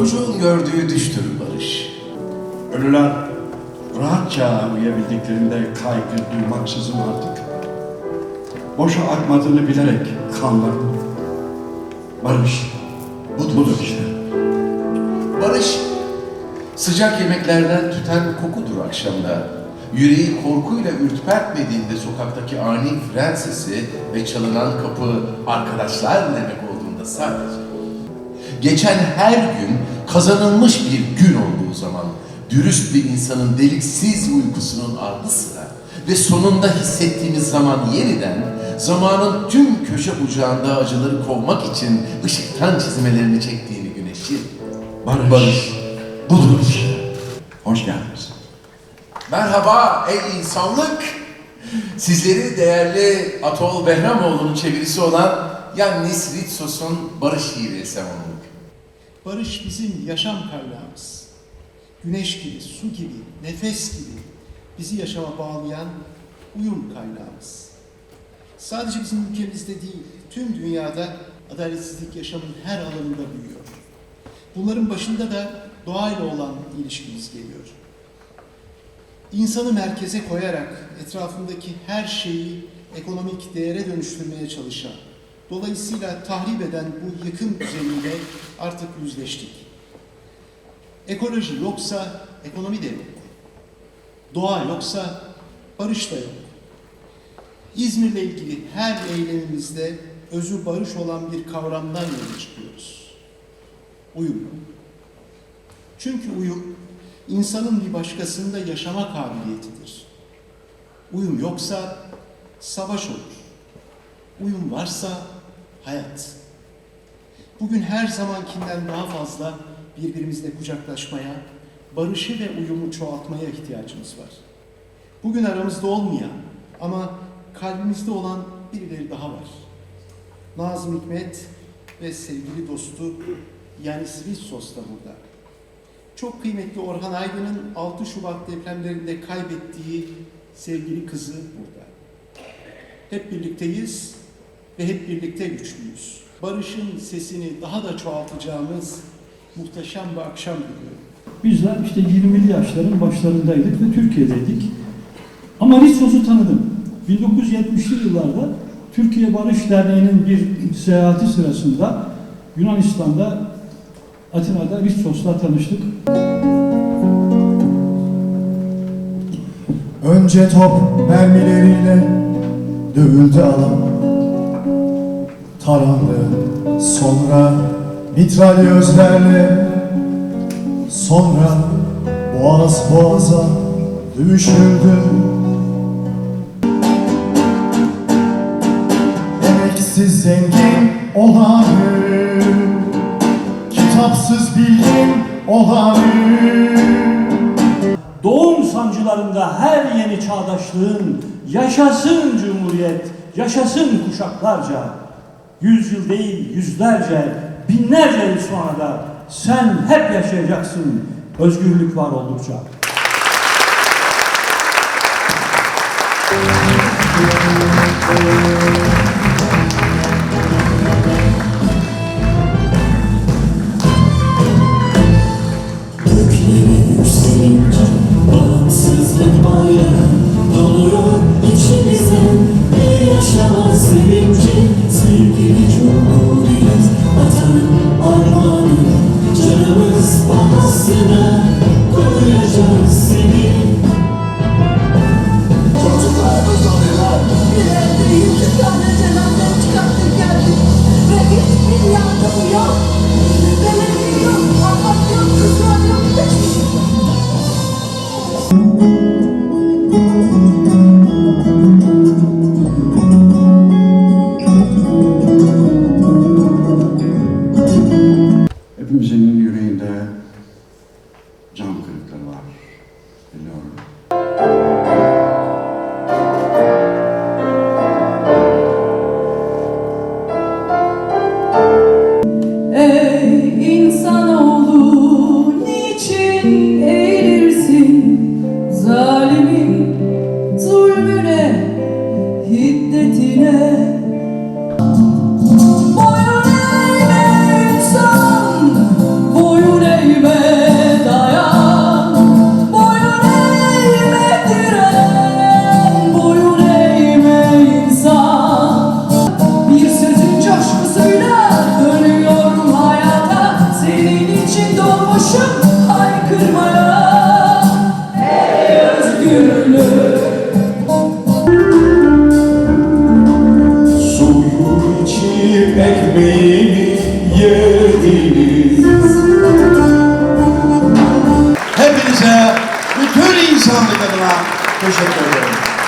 Çocuğun gördüğü düştür barış. Ölüler rahatça uyuyabildiklerinde kaygı duymaksızın artık boşa akmadığını bilerek kanlar. Barış budur, budur işte. Barış, sıcak yemeklerden tüten kokudur akşamda. Yüreği korkuyla ürpertmediğinde sokaktaki ani fren sesi ve çalınan kapı arkadaşlar demek olduğunda sadece. Geçen her gün kazanılmış bir gün olduğu zaman dürüst bir insanın deliksiz uykusunun ardı sıra ve sonunda hissettiğimiz zaman yeniden zamanın tüm köşe bucağında acıları kovmak için ışıktan çizmelerini çektiğini güneşin. Barış, Barış. budur. Hoş geldiniz. Merhaba ey insanlık. Sizleri değerli Atol Behramoğlu'nun çevirisi olan Yannis Ritsos'un Barış şiiri savunduk. Barış bizim yaşam kaynağımız. Güneş gibi, su gibi, nefes gibi bizi yaşama bağlayan uyum kaynağımız. Sadece bizim ülkemizde değil, tüm dünyada adaletsizlik yaşamın her alanında büyüyor. Bunların başında da doğayla olan ilişkimiz geliyor. İnsanı merkeze koyarak etrafındaki her şeyi ekonomik değere dönüştürmeye çalışan, dolayısıyla tahrip eden bu yıkım düzeniyle artık yüzleştik. Ekoloji yoksa ekonomi de yok. Doğa yoksa barış da yok. İzmir'le ilgili her eylemimizde özü barış olan bir kavramdan yola çıkıyoruz. Uyum. Çünkü uyum insanın bir başkasında yaşama kabiliyetidir. Uyum yoksa savaş olur. Uyum varsa hayat. Bugün her zamankinden daha fazla birbirimizle kucaklaşmaya, barışı ve uyumu çoğaltmaya ihtiyacımız var. Bugün aramızda olmayan ama kalbimizde olan birileri daha var. Nazım Hikmet ve sevgili dostu Yanis Rissos da burada. Çok kıymetli Orhan Aydın'ın 6 Şubat depremlerinde kaybettiği sevgili kızı burada. Hep birlikteyiz ve hep birlikte güçlüyüz. Barışın sesini daha da çoğaltacağımız muhteşem bir akşam diliyorum. Bizler işte 20'li yaşların başlarındaydık ve Türkiye'deydik. Ama Rissos'u tanıdım. 1970'li yıllarda Türkiye Barış Derneği'nin bir seyahati sırasında Yunanistan'da Atina'da Rissos'la tanıştık. Önce top mermileriyle dövüldü alan Tarandı sonra mitralyözlerle Sonra boğaz boğaza dövüşüldü Emeksiz zengin olanı Kitapsız bilgin olanı Doğum sancılarında her yeni çağdaşlığın yaşasın Cumhuriyet, yaşasın kuşaklarca. Yüz yıl değil yüzlerce, binlerce yıl sonra da sen hep yaşayacaksın özgürlük var oldukça. Gökleri sevgili bütün insanlık adına teşekkür ederim.